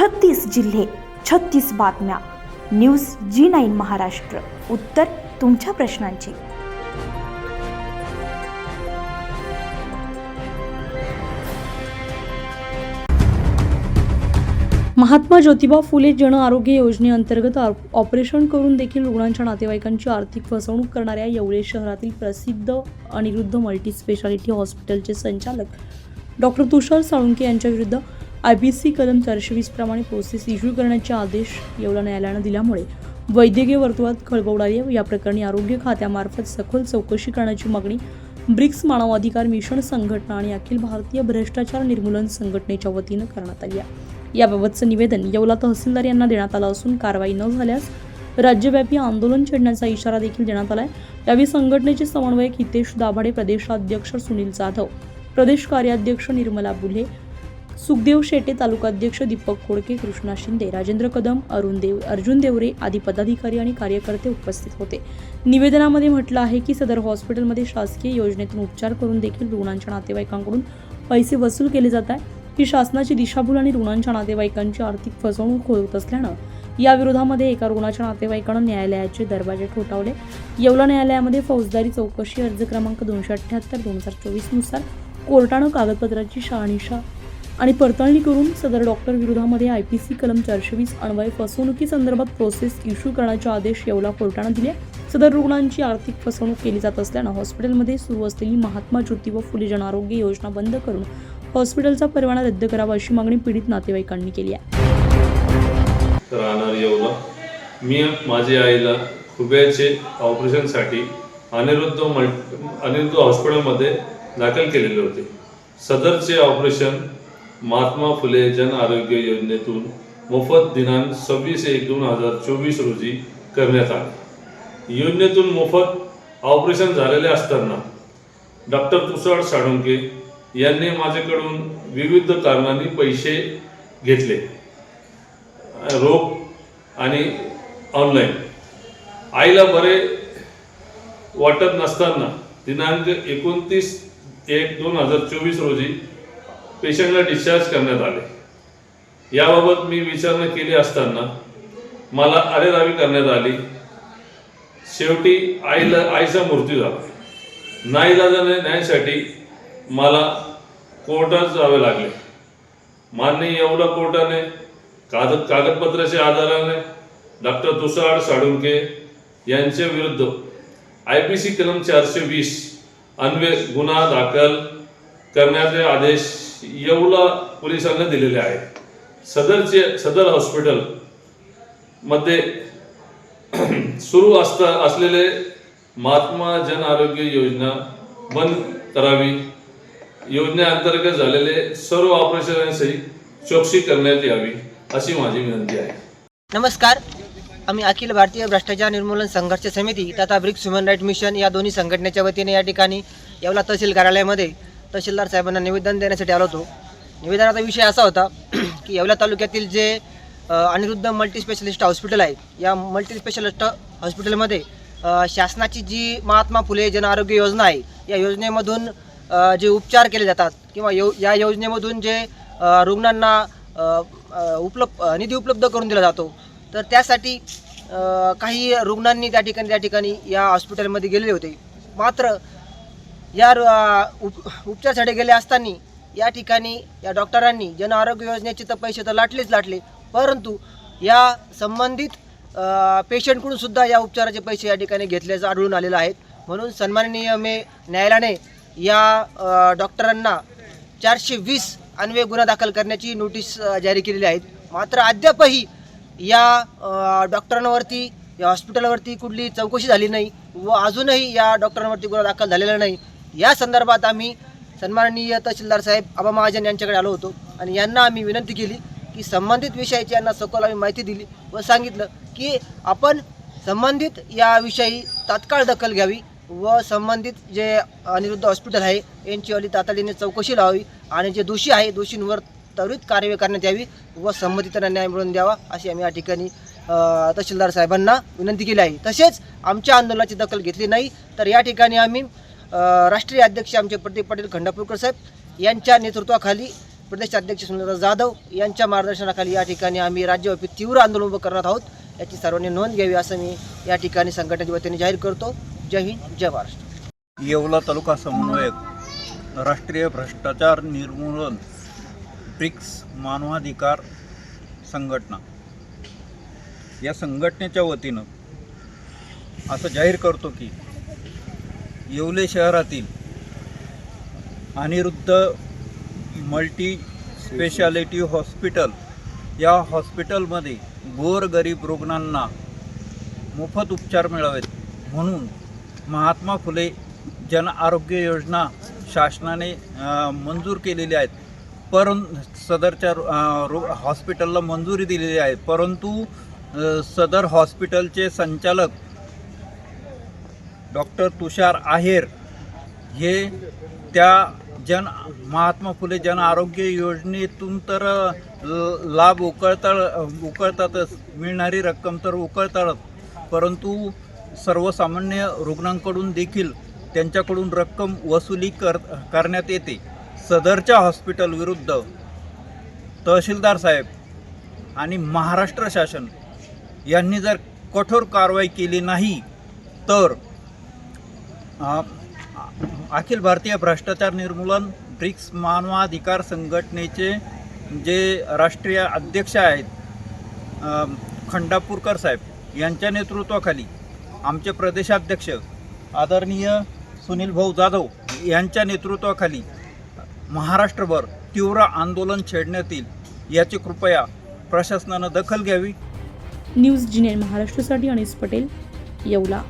छत्तीस जिल्हे छत्तीस बातम्या. News G nine Maharashtra. उत्तर तुमच्या प्रश्नांची. महात्मा ज्योतिबा फुले जन आरोग्य योजनेअंतर्गत ऑपरेशन करून देखील रुग्णांच्या नातेवाईकांची आर्थिक फसवणूक करणाऱ्या येवले शहरातील प्रसिद्ध अनिरुद्ध मल्टी स्पेशालिटी हॉस्पिटलचे संचालक डॉक्टर तुषार साळुंके यांच्या विरुद्ध आय पी सी कलम चारशे वीस प्रमाणे प्रोसेस इश्यू करण्याचे आदेश येवला न्यायालयानं दिल्यामुळे वैद्यकीय वर्तुळात खळबळ आहे. या प्रकरणी आरोग्य खात्यामार्फत सखोल चौकशी करण्याची मागणी ब्रिक्स मानवाधिकार मिशन संघटना आणि अखिल भारतीय भ्रष्टाचार निर्मूलन संघटनेच्या वतीनं करण्यात आली आहे याबाबतचं निवेदन येवला तहसीलदार यांना देण्यात आलं असून कारवाई न झाल्यास राज्यव्यापी आंदोलन छेडण्याचा इशारा देखील देण्यात आला आहे यावेळी संघटनेचे समन्वयक हितेश दाभाडे प्रदेशाध्यक्ष सुनील जाधव प्रदेश कार्याध्यक्ष निर्मला बुल्हे सुखदेव शेटे तालुकाध्यक्ष दीपक खोडके कृष्णा शिंदे राजेंद्र कदम अरुण देव अर्जुन देवरे आदी पदाधिकारी आणि कार्यकर्ते उपस्थित होते. निवेदनामध्ये म्हटलं आहे की सदर हॉस्पिटलमध्ये शासकीय योजनेतून उपचार करून देखील रुग्णांच्या नातेवाईकांकडून पैसे वसूल केले जात आहे ही शासनाची दिशाभूल आणि रुग्णांच्या नातेवाईकांची आर्थिक फसवणूक होत असल्यानं या विरोधामध्ये एका रुग्णाच्या नातेवाईकानं न्यायालयाचे दरवाजे ठोठावले. येवला न्यायालयामध्ये फौजदारी चौकशी अर्ज क्रमांक दोनशे अठ्ठ्याहत्तर दोन हजार चोवीसनुसार कोर्टानं कागदपत्राची शहानिशा आणि पडताळणी करून सदर डॉक्टर विरोधामध्ये आय पी सी कलम चारशे वीस अन्वय फसवणुकीसंदर्भात प्रोसेस इश्यू करण्याचे आदेश येवला कोर्टानं दिले. सदर रुग्णांची आर्थिक फसवणूक केली जात असल्यानं हॉस्पिटलमध्ये सुरू असलेली महात्मा ज्योती व फुले जनारोग्य योजना बंद करून हॉस्पिटलचा परवाना रद्द करावा अशी मागणी पीडित नातेवाईकांनी केली आहे. राहणार येवला. मी माझ्या आईला खुब्याचे ऑपरेशनसाठी अनिरुद्ध मल् अनिरुद्ध हॉस्पिटलमध्ये दाखल केलेले होते. सदरचे ऑपरेशन महात्मा फुले जन आरोग्य योजनेतून मोफत दिनांक सव्वीस एक दोन हजार चोवीस रोजी करण्यात आले. योजनेतून मोफत ऑपरेशन झालेले असताना डॉक्टर तुषार साळुंके यांनी माझ्याकडून विविध कारणांनी पैसे घेतले. रोग आणि ऑनलाईन. आईला बरे वाटत नसताना दिनांक एकोणतीस एक दोन हजार चोवीस रोजी पेशंटला डिस्चार्ज करण्यात आले. याबाबत मी विचारणा केली असताना मला अरेरावी करण्यात आली. शेवटी आईला आईचा मृत्यू झाला. नाईलाजाने न्यायासाठी मला कोर्टात जावे लागले. मान्य एवढा कोर्टाने कागद कागदपत्राच्या आधाराने डॉक्टर तुषार साळुंके यांच्या विरुद्ध आय पी सी कलम चारशे वीस अन्वये गुन्हा दाखल करण्याचे आदेश येवला पोलिसांना दिलेले आहेत सदरचे सदर हॉस्पिटलमध्ये सुरू असता असलेले महात्मा जन आरोग्य योजना बंद करावी. योजनेअंतर्गत झालेले सर्व ऑपरेशनांची चौकशी करण्यात यावी अशी माझी विनंती आहे. नमस्कार. आम्ही अखिल भारतीय भ्रष्टाचार निर्मूलन संघर्ष समिती तथा ब्रिक्स ह्युमन राईट मिशन या दोन्ही संघटनेच्या वतीने या ठिकाणी येवला तहसील कार्यालयामध्ये तहसीलदार साहेबांना निवेदन देण्यासाठी आलो होतो. निवेदनाचा विषय असा होता की येवला तालुक्यातील जे अनिरुद्ध मल्टीस्पेशलिस्ट हॉस्पिटल आहे या मल्टीस्पेशलिस्ट हॉस्पिटलमध्ये शासनाची जी महात्मा फुले जन आरोग्य योजना आहे या योजनेमधून जे उपचार केले जातात किंवा यो या योजनेमधून जे रुग्णांना उपलब्ध निधी उपलब्ध करून दिला जातो. तर त्यासाठी काही रुग्णांनी त्या ठिकाणी त्या ठिकाणी या हॉस्पिटलमध्ये गेलेले होते. मात्र या रु- उप उपचारासाठी गेले असताना या ठिकाणी या डॉक्टरांनी जन आरोग्य योजनेचे तर पैसे तर लाटलेच लाटले परंतु या संबंधित पेशंटकडून सुद्धा या उपचाराचे पैसे या ठिकाणी घेतल्याचं आढळून आलेलं आहेत. म्हणून सन्माननीय मे न्यायालयाने या डॉक्टरांना चारशे वीस अन्वय गुन्हा दाखल करण्याची नोटीस जारी केलेली आहेत. मात्र अद्यापही या डॉक्टरांवरती या हॉस्पिटलवरती कुठली चौकशी झाली नाही व अजूनही या डॉक्टरांवरती गुन्हा दाखल झालेला नाही. या संदर्भात आम्ही सन्माननीय तहसीलदार साहेब आबा महाजन यांच्याकडे आलो होतो आणि यांना आम्ही विनंती केली की संबंधित विषयाची यांना सखोल आम्ही माहिती दिली व सांगितलं की आपण संबंधित याविषयी तात्काळ दखल घ्यावी व संबंधित जे अनिरुद्ध हॉस्पिटल आहे यांचीवाली तातडीने चौकशी लावावी आणि जे दोषी आहे दोषींवर त्वरित कार्यवाही करण्यात यावी व संबंधितांना न्याय मिळवून द्यावा अशी आम्ही या ठिकाणी तहसीलदार साहेबांना विनंती केली आहे. तसेच आमच्या आंदोलनाची दखल घेतली नाही तर या ठिकाणी आम्ही राष्ट्रीय अध्यक्ष आमचे प्रदीप पाटील खंडापूरकर साहेब यांच्या नेतृत्वाखाली प्रदेशाध्यक्ष सुनील जाधव यांच्या मार्गदर्शनाखाली या ठिकाणी आम्ही राज्यव्यापी तीव्र आंदोलन उभं करणार आहोत. याची सर्वांनी नोंद घ्यावी असं मी या ठिकाणी संघटनेच्या वतीने जाहीर करतो. जय हिंद जय महाराष्ट्र. येवला तालुका समन्वयक राष्ट्रीय भ्रष्टाचार निर्मूलन ब्रिक्स मानवाधिकार संघटना. या संघटनेच्या वतीनं असं जाहीर करतो की येवले शहरातील अनिरुद्ध मल्टी स्पेशालिटी हॉस्पिटल या हॉस्पिटलमध्ये गोरगरीब रुग्णांना मोफत उपचार मिळावेत. म्हणून महात्मा फुले जन आरोग्य योजना शासनाने मंजूर केलेली आहेत. परं सदरच्या रो हॉस्पिटलला मंजुरी दिलेली आहे. परंतु सदर हॉस्पिटलचे संचालक डॉक्टर तुषार आहेर हे त्या जन महात्मा फुले जन आरोग्य योजनेतून तर ल- लाभ उकळता उकळतातच मिळणारी रक्कम तर उकळतातच परंतु सर्वसामान्य रुग्णांकडून देखील त्यांच्याकडून रक्कम वसुली कर करण्यात येते. सदरच्या हॉस्पिटल विरुद्ध तहसीलदार साहेब आणि महाराष्ट्र शासन यांनी जर कठोर कारवाई केली नाही तर अखिल भारतीय भ्रष्टाचार निर्मूलन ब्रिक्स मानवाधिकार संघटनेचे जे राष्ट्रीय अध्यक्ष आहेत खंडापूरकर साहेब यांच्या नेतृत्वाखाली आमचे प्रदेशाध्यक्ष आदरणीय सुनील भाऊ जाधव यांच्या नेतृत्वाखाली महाराष्ट्रभर तीव्र आंदोलन छेडण्यात येईल याची कृपया प्रशासनानं दखल घ्यावी. न्यूज जिनेन महाराष्ट्रासाठी अनिस पटेल येवला.